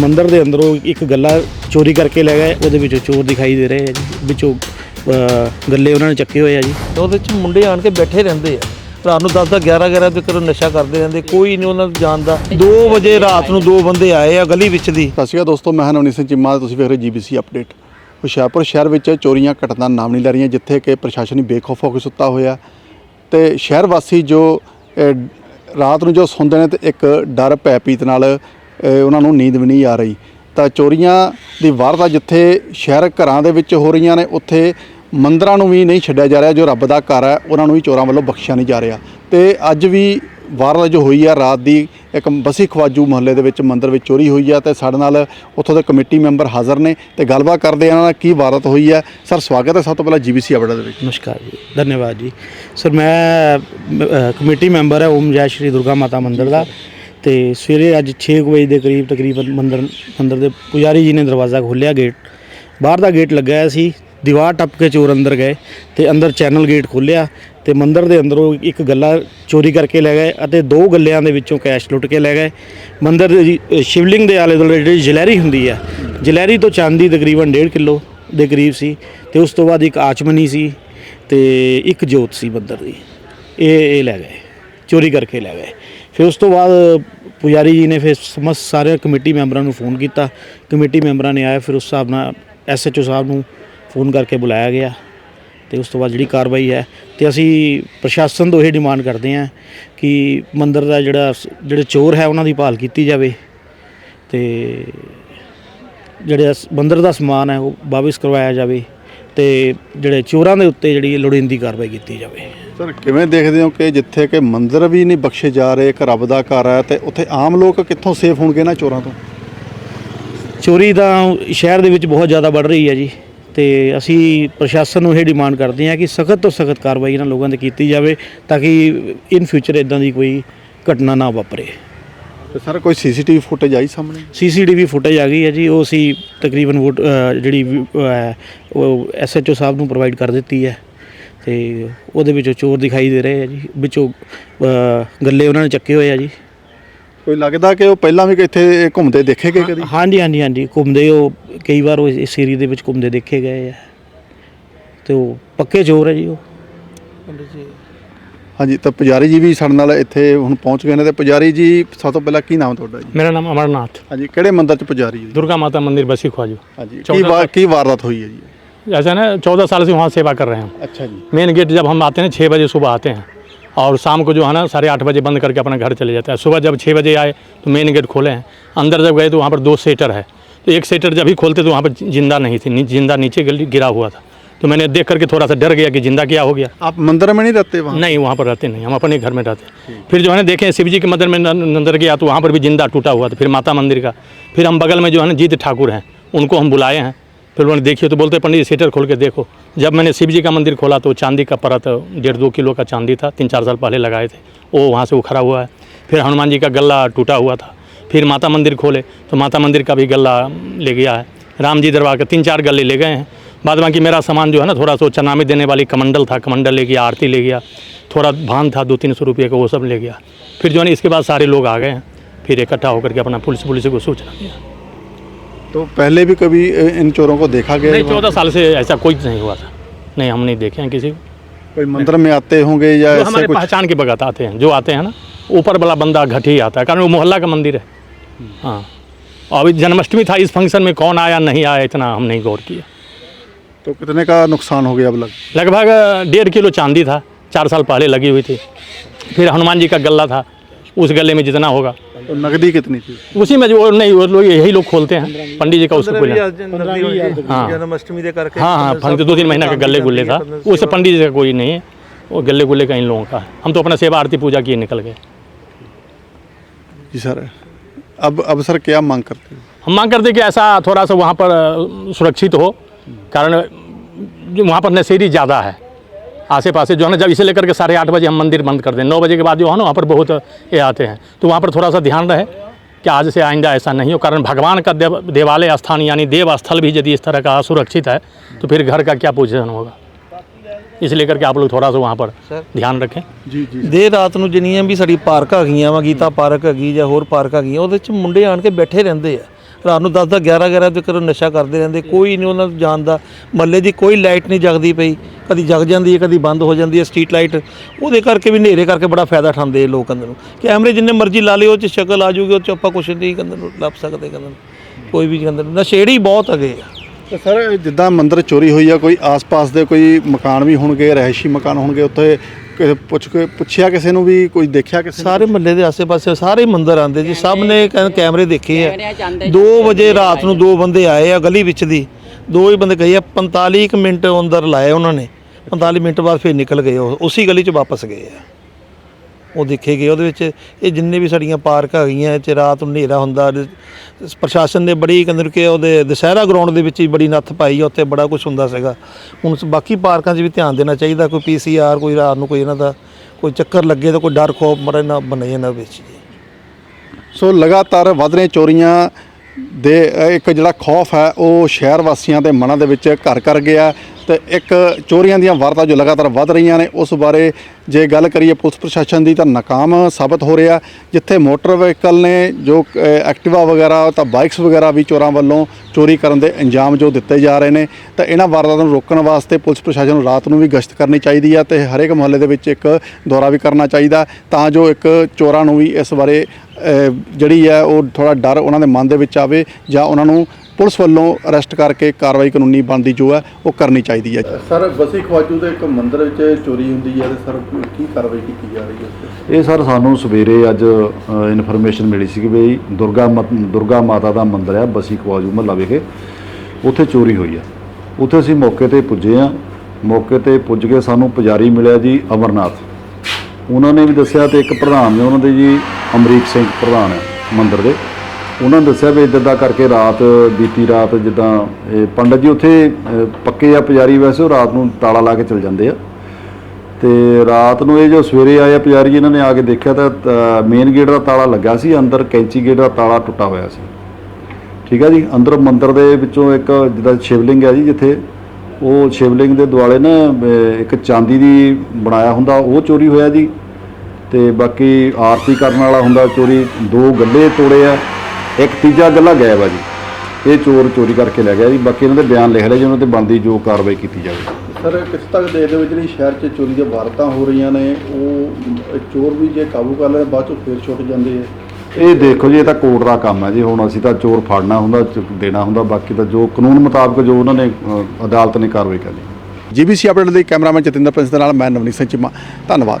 ਮੰਦਿਰ ਦੇ ਅੰਦਰੋਂ ਇੱਕ ਗੱਲਾ ਚੋਰੀ ਕਰਕੇ ਲੈ ਗਏ ਉਹਦੇ ਵਿੱਚੋਂ ਚੋਰ ਦਿਖਾਈ ਦੇ ਰਹੇ ਆ ਜੀ ਵਿੱਚੋਂ ਅ, ਗੱਲੇ ਉਹਨਾਂ ਨੇ ਚੱਕੇ ਹੋਏ ਆ ਜੀ। ਤੇ ਉਹਦੇ ਚ ਮੁੰਡੇ ਆਣ ਕੇ ਬੈਠੇ ਰਹਿੰਦੇ ਆ। ਰਾਤ ਨੂੰ 10 10 11 11 ਤੱਕ ਨਸ਼ਾ ਕਰਦੇ ਰਹਿੰਦੇ ਕੋਈ ਨਹੀਂ ਉਹਨਾਂ ਨੂੰ ਜਾਣਦਾ। 2 ਵਜੇ ਰਾਤ ਨੂੰ ਦੋ ਬੰਦੇ ਆਏ ਆ ਗਲੀ ਵਿੱਚ ਦੀ। ਸਤਿ ਸ਼੍ਰੀ ਅਕਾਲ ਦੋਸਤੋ ਮੈਂ ਹਾਂ ਨਵਨੀਤ ਸਿੰਘ ਚੀਮਾ ਤੇ ਤੁਸੀਂ ਵੇਖ ਰਹੇ ਜੀਬੀਸੀ ਅਪਡੇਟ। ਹੁਸ਼ਿਆਰਪੁਰ ਸ਼ਹਿਰ ਵਿੱਚ ਚੋਰੀਆਂ ਘਟਨਾ ਦਾ ਨਾਮ ਨਹੀਂ ਲੈ ਰਹੀਆਂ ਜਿੱਥੇ ਕਿ ਪ੍ਰਸ਼ਾਸਨ ਹੀ ਬੇਖੌਫ ਹੋ ਕੇ ਸੁੱਤਾ ਹੋਇਆ। ਤੇ ਸ਼ਹਿਰ ਵਾਸੀ ਜੋ ਅਹ, ਰਾਤ ਨੂੰ ਜੋ ਸੌਂਦੇ ਨੇ ਤੇ ਇੱਕ ਡਰ ਭੈ ਪੀਤ ਨਾਲ ਅਹ, ਉਹਨਾਂ ਨੂੰ ਨੀਂਦ ਵੀ ਨਹੀਂ ਆ ਰਹੀ। ਤਾਂ ਚੋਰੀਆਂ ਦੀ ਵਾਰਦਾਤ ਜਿੱਥੇ ਸ਼ਹਿਰ ਘਰਾਂ ਦੇ ਵਿੱਚ ਹੋ ਰਹੀਆਂ ਨੇ, ਉੱਥੇ ਮੰਦਰਾਂ ਨੂੰ ਵੀ ਨਹੀਂ ਛੱਡਿਆ ਜਾ ਰਿਹਾ, ਜੋ ਰੱਬ ਦਾ ਘਰ ਹੈ, ਉਹਨਾਂ ਨੂੰ ਵੀ ਚੋਰਾਂ ਵੱਲੋਂ ਬਖਸ਼ਿਆ ਨਹੀਂ ਜਾ ਰਿਹਾ। ਤੇ ਅੱਜ ਵੀ ਵਾਰਦਾਤ ਜੋ ਹੋਈ ਆ, ਰਾਤ ਦੀ ਇੱਕ ਬਸੀ ਖਵਾਜੂ ਮੁਹੱਲੇ ਦੇ ਵਿੱਚ ਮੰਦਰ ਵਿੱਚ ਚੋਰੀ ਹੋਈ ਹੈ ਤੇ ਸਾਡੇ ਨਾਲ ਉੱਥੋਂ ਦੇ ਕਮੇਟੀ ਮੈਂਬਰ ਹਾਜ਼ਰ ਨੇ ਤੇ ਗੱਲਬਾਤ ਕਰਦੇ ਆ ਇਹਨਾਂ ਨਾਲ ਕੀ ਵਾਰਦਾਤ ਹੋਈ ਹੈ ਸਰ, ਸਵਾਗਤ ਹੈ ਸਭ ਤੋਂ ਪਹਿਲਾਂ ਜੀਬੀਸੀ ਅਬੜਾ ਦੇ ਵਿੱਚ। ਨਮਸਕਾਰ ਜੀ, ਧੰਨਵਾਦ ਜੀ। ਸਰ, ਮੈਂ ਕਮੇਟੀ ਮੈਂਬਰ ਹੈ, ਓਮ ਜੈ ਸ਼੍ਰੀ ਦੁਰਗਾ ਮਾਤਾ ਮੰਦਿਰ ਦਾ। ਤੇ ਸਵੇਰੇ ਅੱਜ 6 ਕੁ ਵਜੇ ਦੇ ਕਰੀਬ ਤਕਰੀਬਨ ਮੰਦਰ ਮੰਦਰ ਦੇ ਪੁਜਾਰੀ ਜੀ ਨੇ ਦਰਵਾਜ਼ਾ ਖੋਲ੍ਹਿਆ ਗੇਟ ਬਾਹਰ ਦਾ ਗੇਟ ਲੱਗਾ ਹੋਇਆ ਸੀ ਦੀਵਾਰ ਟੱਪ ਕੇ ਚੋਰ ਅੰਦਰ ਗਏ ਤੇ ਅੰਦਰ ਚੈਨਲ ਗੇਟ ਖੋਲ੍ਹਿਆ ਤੇ ਮੰਦਰ ਦੇ ਅੰਦਰੋਂ ਇੱਕ ਗੱਲਾ ਚੋਰੀ ਕਰਕੇ ਲੈ ਗਏ ਅਤੇ ਦੋ ਗੱਲਿਆਂ ਦੇ ਵਿੱਚੋਂ ਕੈਸ਼ ਲੁੱਟ ਕੇ ਲੈ ਗਏ। ਮੰਦਰ ਦੇ ਅ, ਸ਼ਿਵਲਿੰਗ ਦੇ ਆਲੇ ਦੁਆਲੇ ਜਿਹੜੀ ਜਲੈਰੀ ਹੁੰਦੀ ਆ ਜਲੈਰੀ ਤੋਂ ਚਾਂਦੀ ਤਕਰੀਬਨ 1.5 ਕਿਲੋ ਦੇ ਕਰੀਬ ਸੀ ਤੇ ਉਸ ਤੋਂ ਬਾਅਦ ਇੱਕ ਆਚਮਨੀ ਸੀ ਤੇ ਇੱਕ ਜੋਤ ਸੀ ਮੰਦਰ ਦੀ। ਇਹ ਇਹ ਲੈ ਗਏ ਚੋਰੀ ਕਰਕੇ ਲੈ ਗਏ। ਫਿਰ ਉਸ ਤੋਂ ਬਾਅਦ ਪੁਜਾਰੀ ਜੀ ਨੇ ਫਿਰ ਸਮਸਤ ਸਾਰੇ ਕਮੇਟੀ ਮੈਂਬਰਾਂ ਨੂੰ ਫੋਨ ਕੀਤਾ। ਕਮੇਟੀ ਮੈਂਬਰਾਂ ਨੇ ਆਇਆ, ਫਿਰ ਉਸ ਹਿਸਾਬ ਨਾਲ ਐਸਐਚਓ ਸਾਹਿਬ ਨੂੰ ਫੋਨ ਕਰਕੇ ਬੁਲਾਇਆ ਗਿਆ ਤੇ ਉਸ ਤੋਂ ਬਾਅਦ ਜਿਹੜੀ ਕਾਰਵਾਈ ਹੈ ਤੇ ਅਸੀਂ ਪ੍ਰਸ਼ਾਸਨ ਤੋਂ ਇਹ ਡਿਮਾਂਡ ਕਰਦੇ ਹਾਂ ਕਿ ਮੰਦਰ ਦਾ ਜਿਹੜਾ ਜਿਹੜੇ ਚੋਰ ਹੈ ਉਹਨਾਂ ਦੀ ਭਾਲ ਕੀਤੀ ਜਾਵੇ ਤੇ ਜਿਹੜੇ ਮੰਦਰ ਦਾ ਸਮਾਨ ਹੈ ਉਹ ਵਾਪਸ ਕਰਵਾਇਆ ਜਾਵੇ। ਤੇ ਜਿਹੜੇ ਚੋਰਾਂ ਦੇ ਉੱਤੇ ਜਿਹੜੀ ਲੋੜੀਂਦੀ ਕਾਰਵਾਈ ਕੀਤੀ ਜਾਵੇ। ਸਰ ਕਿਵੇਂ ਦੇਖਦੇ ਹੋ ਕਿ ਜਿੱਥੇ ਕਿ ਮੰਦਿਰ ਵੀ ਨਹੀਂ ਬਖਸ਼ੇ ਜਾ ਰਹੇ ਇੱਕ ਰੱਬ ਦਾ ਘਰ ਹੈ ਤੇ ਉੱਥੇ ਆਮ ਲੋਕ ਕਿੱਥੋਂ ਸੇਫ ਹੋਣਗੇ ਨਾ ਚੋਰਾਂ ਤੋਂ? ਚੋਰੀ ਤਾਂ ਸ਼ਹਿਰ ਦੇ ਵਿੱਚ ਬਹੁਤ ਜ਼ਿਆਦਾ ਵੱਧ ਰਹੀ ਹੈ ਜੀ ਤੇ ਅਸੀਂ ਪ੍ਰਸ਼ਾਸਨ ਨੂੰ ਇਹ ਡਿਮਾਂਡ ਕਰਦੇ ਹਾਂ ਕਿ ਸਖਤ ਤੋਂ ਸਖਤ ਕਾਰਵਾਈ ਇਹਨਾਂ ਲੋਕਾਂ ਤੇ ਕੀਤੀ ਜਾਵੇ ਤਾਂ ਕਿ ਇਨ ਫਿਊਚਰ ਇਦਾਂ ਦੀ ਕੋਈ ਘਟਨਾ ਨਾ ਵਾਪਰੇ। ਤੇ ਸਰ ਕੋਈ ਸੀਸੀਟੀਵੀ ਫੁਟੇਜ ਆਈ ਸਾਹਮਣੇ? ਸੀਸੀਟੀਵੀ ਫੁਟੇਜ ਆ ਗਈ ਹੈ ਜੀ ਉਹ ਅਸੀਂ ਤਕਰੀਬਨ ਵੋਟ ਅ, ਜਿਹੜੀ ਵੀ, ਅ, ਹੈ, ਉਹ ਐਸਐਚਓ ਸਾਹਿਬ ਨੂੰ ਪ੍ਰੋਵਾਈਡ ਕਰ ਦਿੱਤੀ ਹੈ ਤੇ ਉਹਦੇ ਵਿੱਚੋਂ ਚੋਰ ਦਿਖਾਈ ਦੇ ਰਹੇ ਆ ਜੀ ਵਿੱਚੋਂ ਅ, ਗੱਲੇ ਉਹਨਾਂ ਨੇ ਚੱਕੇ ਹੋਏ ਆ ਜੀ। ਕੋਈ ਲੱਗਦਾ ਕਿ ਉਹ ਪਹਿਲਾਂ ਵੀ ਇੱਥੇ ਘੁੰਮਦੇ ਦੇਖੇ ਗਏ ਕਦੀ? ਹਾਂਜੀ ਹਾਂਜੀ ਹਾਂਜੀ ਘੁੰਮਦੇ ਉਹ ਕਈ ਵਾਰ ਉਹ ਇਸ ਏਰੀਏ ਦੇ ਵਿੱਚ ਘੁੰਮਦੇ ਦੇਖੇ ਗਏ ਆ। ਤੇ ਉਹ ਪੱਕੇ ਚੋਰ ਹੈ ਜੀ ਉਹ। ਹਾਂਜੀ ਤਾਂ ਪੁਜਾਰੀ ਜੀ ਵੀ ਸਾਡੇ ਨਾਲ ਇੱਥੇ ਹੁਣ ਪਹੁੰਚ ਗਏ ਨੇ ਤੇ ਪੁਜਾਰੀ ਜੀ ਸਭ ਤੋਂ ਪਹਿਲਾਂ ਕੀ ਨਾਮ ਤੁਹਾਡਾ ਜੀ मेरा नाम अमरनाथ ਹਾਂਜੀ ਕਿਹੜੇ ਮੰਦਿਰ ਚ ਪੁਜਾਰੀ ਜੀ दुर्गा माता मंदिर बसी ख्वाजू ਹਾਂਜੀ ਕੀ ਚੌਦਾਂ ਵਾ- ਕੀ ਵਾਰਦਾਤ ਹੋਈ ਹੈ ਜੀ ऐसा ना चौदह साल से वहाँ सेवा कर रहे हैं ਅੱਛਾ ਜੀ मेन गेट जब हम आते हैं छः बजे सुबह आते हैं और शाम को जो है ना साढ़े आठ बजे बंद करके अपना घर चले जाते हैं सुबह जब छः बजे आए तो मेन गेट खोले हैं अंदर जब गए तो वहाँ पर दो सेटर है तो एक सेटर जब ही खोलते तो वहाँ पर जिंदा नहीं थी नी- जिंदा नीचे गिर- गिरा हुआ था तो मैंने देख करके थोड़ा सा डर गया कि ज़िंदा क्या हो गया। आप मंदिर में नहीं रहते वहाँ? नहीं वहाँ पर रहते नहीं हम अपने घर में रहते। फिर जो है ना देखें शिव जी के मंदिर में अंदर गया तो वहाँ पर भी ज़िंदा टूटा हुआ था फिर माता मंदिर का। फिर हम बगल में जो है ना जीत ठाकुर हैं उनको हम बुलाए हैं। फिर उन्होंने देखिए तो बोलते पंडित जी सीटर खोल के देखो। जब मैंने शिव जी का मंदिर खोला तो चांदी का परत डेढ़ दो किलो का चांदी था तीन चार साल पहले लगाए थे। वो वहाँ से उखड़ा हुआ है। फिर हनुमान जी का गला टूटा हुआ था। फिर माता मंदिर खोले तो माता मंदिर का भी गला ले गया है। राम जी दरबार का तीन चार गले ले गए हैं। बाद बाकी मेरा सामान जो है ना थोड़ा सा चनामी देने वाली कमंडल था कमंडल ले गया आरती ले गया थोड़ा भान था दो तीन सौ रुपये का वो सब ले गया। फिर जो है इसके बाद सारे लोग आ गए हैं फिर इकट्ठा होकर के अपना पुलिस पुलिस को सूचना दिया। तो पहले भी कभी इन चोरों को देखा गया? नहीं चौदह साल से ऐसा कोई नहीं हुआ था। नहीं हम नहीं देखे हैं किसी को। कोई मंदिर में आते होंगे या ऐसे हमारे कुछ? पहचान के बगत आते हैं जो आते हैं ना ऊपर वाला बंदा घट ही आता है कारण वो मोहल्ला का मंदिर है। हाँ। और अभी जन्माष्टमी था इस फ़ंक्शन में कौन आया नहीं आया इतना हम नहीं गौर किया। तो कितने का नुकसान हो गया अब लग? लगभग डेढ़ किलो चांदी था चार साल पहले लगी हुई थी। फिर हनुमान जी का गला था उस गले में जितना होगा। तो नकदी कितनी थी? उसी में जो नहीं वो लोग यही लोग खोलते हैं पंडित जी का उसको हाँ।, हाँ। हाँ हाँ दो तीन महीना का गले गुल्ले था। उससे पंडित जी का कोई नहीं है वो गले गुल्ले का इन लोगों का। हम तो अपना सेवा आरती पूजा किए निकल गए। जी सर अब अब सर क्या मांग करते हैं? हम मांग करते हैं कि ऐसा थोड़ा सा वहाँ पर सुरक्षित हो। कारण वहाँ पर नशेरी ज़्यादा है आसे पासे जो है ना जब इसे लेकर के साढ़े आठ बजे हम मंदिर बंद कर दें नौ बजे के बाद जो है ना वहाँ पर बहुत ये आते हैं तो वहाँ पर थोड़ा सा ध्यान रहे कि आज से आइंदा ऐसा नहीं हो कारण भगवान का देव देवालय स्थान यानी देव स्थल भी यदि इस तरह का असुरक्षित है तो फिर घर का क्या पोजीशन होगा इसलिए करके आप लोग थोड़ा सा वहाँ पर ध्यान रखें जी जी ਦੇਰ ਰਾਤ ਨੂੰ ਜਿੰਨੀਆਂ ਵੀ ਸਾਡੀ ਪਾਰਕ ਹੈਗੀਆਂ ਵਾ ਗੀਤਾ ਪਾਰਕ ਹੈਗੀ ਜਾਂ ਹੋਰ ਪਾਰਕ ਹੈਗੀਆਂ ਉਹਦੇ ਚ ਮੁੰਡੇ ਆਣ ਕੇ ਬੈਠੇ ਰਹਿੰਦੇ ਆ ਰਾਤ ਨੂੰ 10 ਦਾ 11 11 ਤੱਕ ਨਸ਼ਾ ਕਰਦੇ ਰਹਿੰਦੇ, ਕੋਈ ਨਹੀਂ ਉਹਨਾਂ ਨੂੰ ਜਾਣਦਾ। ਮੱਲੇ ਦੀ ਕੋਈ ਲਾਈਟ ਨਹੀਂ ਜਗਦੀ ਪਈ। ਕਦੀ ਜਗ ਜਾਂਦੀ ਹੈ, ਕਦੀ ਬੰਦ ਹੋ ਜਾਂਦੀ ਹੈ ਸਟਰੀਟ ਲਾਈਟ। ਉਹਦੇ ਕਰਕੇ ਵੀ ਹਨੇਰੇ ਕਰਕੇ ਬੜਾ ਫਾਇਦਾ ਠਾਂਦੇ ਇਹ ਲੋਕ ਅੰਦਰ। ਨੂੰ ਕੈਮਰੇ ਜਿੰਨੇ ਮਰਜ਼ੀ ਲਾ ਲਿਓ, ਉਹ ਚ ਸ਼ਕਲ ਆ ਜੂਗੀ, ਉਹ ਚ ਆਪਾਂ ਕੁਛ ਨਹੀਂ ਅੰਦਰ ਨੂੰ ਲੱਭ ਸਕਦੇ ਅੰਦਰ ਕੋਈ ਵੀ ਅੰਦਰ ਨਸ਼ੇੜੀ ਬਹੁਤ ਅਗੇ ਆ। ਤੇ ਸਰ, ਜਿੱਦਾਂ ਮੰਦਰ ਚੋਰੀ ਹੋਈ ਆ, ਕੋਈ ਆਸ-ਪਾਸ ਦੇ ਕੋਈ ਮਕਾਨ ਵੀ ਹੋਣਗੇ, ਰਹਿਸ਼ੀ ਮਕਾਨ ਹੋਣਗੇ, ਉੱਥੇ ਕਿਸੇ ਪੁੱਛ ਕੇ ਪੁੱਛਿਆ ਕਿਸੇ ਨੂੰ ਵੀ ਕੋਈ ਦੇਖਿਆ ਕਿਸੇ ਨੇ? ਸਾਰੇ ਮਹੱਲੇ ਦੇ ਆਸੇ-ਪਾਸੇ ਸਾਰੇ ਮੰਦਰ ਆਂਦੇ ਜੀ। ਸਭ ਨੇ ਕੈ- ਕੈਮਰੇ ਦੇਖੇ ਆ। 2 ਵਜੇ ਰਾਤ ਨੂੰ ਦੋ ਬੰਦੇ ਆਏ ਆ ਗਲੀ ਵਿੱਚ ਦੀ। ਦੋ ਹੀ ਬੰਦੇ ਗਏ ਆ 45 ਕੁ ਮਿੰਟ ਅੰਦਰ ਲਾਏ ਉਹਨਾਂ ਨੇ। 45 ਮਿੰਟ ਬਾਅਦ ਫਿਰ ਨਿਕਲ ਗਏ ਉਹ। ਉਸੇ ਗਲੀ 'ਚ ਵਾਪਸ ਗਏ ਆ। ਉਹ ਦੇਖੇ ਗਏ ਉਹਦੇ ਵਿੱਚ ਇਹ ਜਿੰਨੇ ਵੀ ਸਾਡੀਆਂ ਪਾਰਕ ਹੈਗੀਆਂ 'ਚ ਰਾਤ ਨੂੰ ਹਨੇਰਾ ਹੁੰਦਾ। ਪ੍ਰਸ਼ਾਸਨ ਨੇ ਬੜੀ ਕਹਿੰਦੇ ਕਿ ਉਹਦੇ ਦੁਸਹਿਰਾ ਗਰਾਊਂਡ ਦੇ ਵਿੱਚ ਹੀ ਬੜੀ ਨੱਥ ਪਾਈ, ਉੱਥੇ ਬੜਾ ਕੁਝ ਹੁੰਦਾ ਸੀਗਾ। ਹੁਣ ਬਾਕੀ ਪਾਰਕਾਂ 'ਚ ਵੀ ਧਿਆਨ ਦੇਣਾ ਚਾਹੀਦਾ, ਕੋਈ ਪੀਸੀਆਰ ਕੋਈ ਰਾਤ ਨੂੰ ਕੋਈ ਇਹਨਾਂ ਦਾ ਕੋਈ ਚੱਕਰ ਲੱਗੇ ਤਾਂ ਕੋਈ ਡਰ ਖੋਫ ਮਰੇ ਨਾ ਬਣੇ ਇਹਨਾਂ ਵਿੱਚ। ਜੀ ਸੋ ਲਗਾਤਾਰ ਵਧ ਰਹੇ ਚੋਰੀਆਂ ਦੇ ਇੱਕ ਜਿਹੜਾ ਖੌਫ ਹੈ, ਉਹ ਸ਼ਹਿਰ ਵਾਸੀਆਂ ਦੇ ਮਨਾਂ ਦੇ ਵਿੱਚ ਘਰ ਕਰ ਗਿਆ ਤੇ ਇੱਕ ਚੋਰੀਆਂ ਦੀਆਂ ਵਾਰਦਾਤਾਂ ਜੋ ਲਗਾਤਾਰ ਵੱਧ ਰਹੀਆਂ ਨੇ, ਉਸ ਬਾਰੇ ਜੇ ਗੱਲ ਕਰੀਏ ਪੁਲਿਸ ਪ੍ਰਸ਼ਾਸਨ ਦੀ ਤਾਂ ਨਾਕਾਮ ਸਾਬਤ ਹੋ ਰਿਹਾ ਜਿੱਥੇ ਮੋਟਰ ਵਹੀਕਲ ਨੇ ਜੋ ਐਕਟਿਵਾ ਵਗੈਰਾ ਤਾਂ ਬਾਈਕਸ ਵਗੈਰਾ ਵੀ ਚੋਰਾਂ ਵੱਲੋਂ ਚੋਰੀ ਕਰਨ ਦੇ ਅੰਜਾਮ ਜੋ ਦਿੱਤੇ ਜਾ ਰਹੇ ਨੇ। ਤਾਂ ਇਹਨਾਂ ਵਾਰਦਾਤਾਂ ਨੂੰ ਰੋਕਣ ਵਾਸਤੇ ਪੁਲਿਸ ਪ੍ਰਸ਼ਾਸਨ ਨੂੰ ਰਾਤ ਨੂੰ ਵੀ ਗਸ਼ਤ ਕਰਨੀ ਚਾਹੀਦੀ ਹੈ ਤੇ ਹਰੇਕ ਮੁਹੱਲੇ ਦੇ ਵਿੱਚ ਇੱਕ ਦੌਰਾ ਵੀ ਕਰਨਾ ਚਾਹੀਦਾ ਤਾਂ ਜੋ ਇੱਕ ਚੋਰਾਂ ਨੂੰ ਵੀ ਇਸ ਬਾਰੇ ਜਿਹੜੀ ਹੈ ਉਹ ਥੋੜਾ ਡਰ ਉਹਨਾਂ ਦੇ ਮਨ ਦੇ ਵਿੱਚ ਆਵੇ ਜਾਂ ਉਹਨਾਂ ਨੂੰ ਪੁਲਿਸ ਵੱਲੋਂ ਅਰੈਸਟ ਕਰਕੇ ਕਾਰਵਾਈ ਕਾਨੂੰਨੀ ਬਣਦੀ ਜੋ ਹੈ ਉਹ ਕਰਨੀ ਚਾਹੀਦੀ ਹੈ। ਸਰ ਬਸੀ ਖਵਾਜੂ ਦੇ ਇੱਕ ਮੰਦਿਰ ਵਿੱਚ ਚੋਰੀ ਹੁੰਦੀ ਹੈ ਤੇ ਸਰ ਕੀ ਕਾਰਵਾਈ ਕੀਤੀ ਜਾ ਰਹੀ ਹੈ ਇਹ ਸਰ ਸਾਨੂੰ ਸਵੇਰੇ ਅੱਜ ਇਨਫੋਰਮੇਸ਼ਨ ਮਿਲੀ ਸੀ ਕਿ ਬਈ ਦੁਰਗਾ ਦੁਰਗਾ ਮਾਤਾ ਦਾ ਮੰਦਿਰ ਹੈ ਬਸੀ ਕਵਾਜੂ ਮਹੱਲਾ ਵਿਖੇ। ਉੱਥੇ ਚੋਰੀ ਹੋਈ ਆ ਉੱਥੇ ਅਸੀਂ ਮੌਕੇ ਤੇ ਪੁੱਜੇ ਆ ਮੌਕੇ ਤੇ ਪੁੱਜ ਕੇ ਸਾਨੂੰ ਪੁਜਾਰੀ ਮਿਲਿਆ ਜੀ ਅਮਰਨਾਥ। ਉਹਨਾਂ ਨੇ ਵੀ ਦੱਸਿਆ ਤੇ ਇੱਕ ਪ੍ਰਧਾਨ ਨੇ ਉਹਨਾਂ ਦੇ ਜੀ ਅਮਰੀਕ ਸਿੰਘ ਪ੍ਰਧਾਨ ਹੈ ਮੰਦਿਰ ਦੇ। ਉਹਨਾਂ ਨੇ ਦੱਸਿਆ ਵੀ ਇੱਦਾਂ ਦਾ ਕਰਕੇ ਰਾਤ ਬੀਤੀ ਰਾਤ ਜਿੱਦਾਂ ਇਹ ਪੰਡਤ ਜੀ ਉੱਥੇ ਅ, ਪੱਕੇ ਆ ਪੁਜਾਰੀ ਵੈਸੇ ਉਹ ਰਾਤ ਨੂੰ ਤਾਲਾ ਲਾ ਕੇ ਚਲ ਜਾਂਦੇ ਆ। ਤੇ ਰਾਤ ਨੂੰ ਇਹ ਜੋ ਸਵੇਰੇ ਆਇਆ ਪੁਜਾਰੀ ਇਹਨਾਂ ਨੇ ਆ ਕੇ ਦੇਖਿਆ ਤਾਂ ਮੇਨ ਗੇਟ ਦਾ ਤਾਲਾ ਲੱਗਾ ਸੀ ਅੰਦਰ ਕੈਂਚੀ ਗੇਟ ਦਾ ਤਾਲਾ ਟੁੱਟਾ ਹੋਇਆ ਸੀ। ਠੀਕ ਹੈ ਜੀ ਅੰਦਰ ਮੰਦਿਰ ਦੇ ਵਿੱਚੋਂ ਇੱਕ ਜਿੱਦਾਂ ਸ਼ਿਵਲਿੰਗ ਹੈ ਜੀ ਜਿੱਥੇ ਉਹ ਸ਼ਿਵਲਿੰਗ ਦੇ ਦੁਆਲੇ ਨਾ ਇੱਕ ਚਾਂਦੀ ਦੀ ਬਣਾਇਆ ਹੁੰਦਾ, ਉਹ ਚੋਰੀ ਹੋਇਆ ਜੀ। ਤੇ ਬਾਕੀ ਆਰਤੀ ਕਰਨ ਵਾਲਾ ਹੁੰਦਾ, ਚੋਰੀ ਦੋ ਗੱਲੇ ਤੋੜੇ ਆ, ਇੱਕ ਤੀਜਾ ਗੱਲਾ ਗਾਇਬ ਆ ਜੀ। ਇਹ ਚੋਰ ਚੋਰੀ ਕਰਕੇ ਲੈ ਗਿਆ ਜੀ। ਬਾਕੀ ਇਹਨਾਂ ਦੇ ਬਿਆਨ ਲਿਖ ਲਏ ਜੀ, ਉਹਨਾਂ ਤੇ ਬਣਦੀ ਜੋ ਕਾਰਵਾਈ ਕੀਤੀ ਜਾਵੇ। ਸਰ, ਕਿਸ ਤੱਕ ਦੇ ਦੇ ਵਿੱਚ ਜਿਹੜੀ ਸ਼ਹਿਰ 'ਚ ਚੋਰੀ ਦੀਆਂ ਵਾਰਤਾਂ ਹੋ ਰਹੀਆਂ ਨੇ, ਉਹ ਚੋਰ ਵੀ ਜੇ ਕਾਬੂ ਕਰ ਲੈਣ, ਬਾਅਦ ਚੋਂ ਫੇਰ ਛੁੱਟ ਜਾਂਦੇ ਆ। ਇਹ ਦੇਖੋ ਜੀ ਇਹ ਤਾਂ ਕੋਰਟ ਦਾ ਕੰਮ ਹੈ ਜੀ। ਹੁਣ ਅਸੀਂ ਤਾਂ ਚੋਰ ਫੜਨਾ ਹੁੰਦਾ ਚ- ਦੇਣਾ ਹੁੰਦਾ ਬਾਕੀ ਤਾਂ ਜੋ ਕਾਨੂੰਨ ਮੁਤਾਬਕ ਜੋ ਉਹਨਾਂ ਨੇ ਅ, ਅਦਾਲਤ ਨੇ ਕਾਰਵਾਈ ਕਰਨੀ। ਜੀਬੀਸੀ ਅਪਡੇਟ ਲਈ ਕੈਮਰਾਮੈਨ ਜਤਿੰਦਰ ਪ੍ਰਿੰਸ ਦੇ ਨਾਲ ਮੈਂ ਨਵਨੀਤ ਸਿੰਘ ਚੀਮਾ। ਧੰਨਵਾਦ।